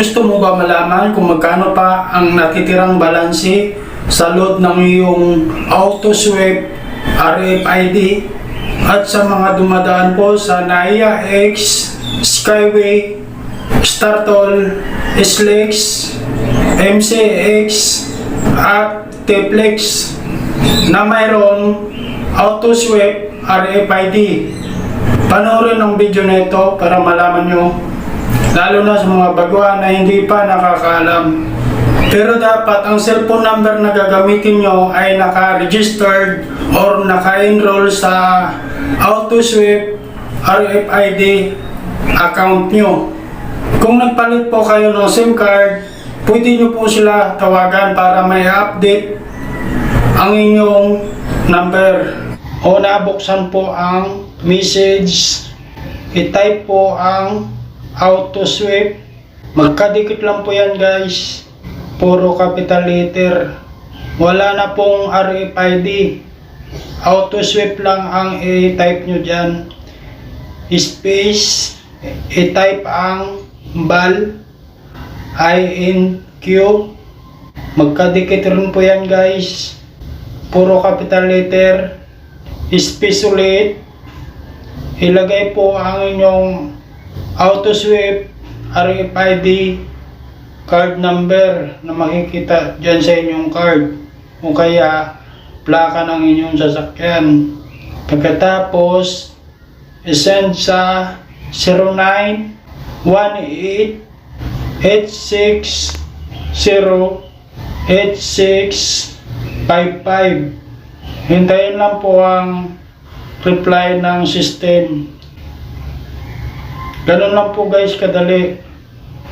Gusto mo ba malaman kung magkano pa ang natitirang balanse sa load ng iyong auto sweep RFID at sa mga dumadaan po sa NAIA X, Skyway, Startol, SLEX, MCX at Teplex na mayroong auto sweep RFID. Panoorin ang video na ito para malaman nyo lalo na sa mga baguhan na hindi pa nakakaalam. Pero dapat ang cellphone number na gagamitin nyo ay naka-registered or naka-enroll sa AutoSweep RFID account nyo. Kung nagpalit po kayo ng SIM card, pwede nyo po sila tawagan para may update ang inyong number. O nabuksan po ang message, i-type po ang auto sweep. Magkadikit lang po yan guys. Puro capital letter. Wala na pong RFID. Auto sweep lang ang i-type nyo dyan. Space, i-type ang bal, INQ. Magkadikit rin po yan guys. Puro capital letter. Space ulit. Ilagay po ang inyong auto sweep RFID card number na makikita dyan sa inyong card o kaya plaka ng inyong sasakyan. Pagkatapos, isend sa 09 18 86 0 86 55 Hintayin lang po ang reply ng system. Ganun lang po guys kadali.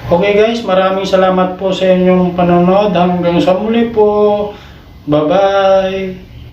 Okay guys, maraming salamat po sa inyong panonood. Hanggang sa muli po. Bye-bye.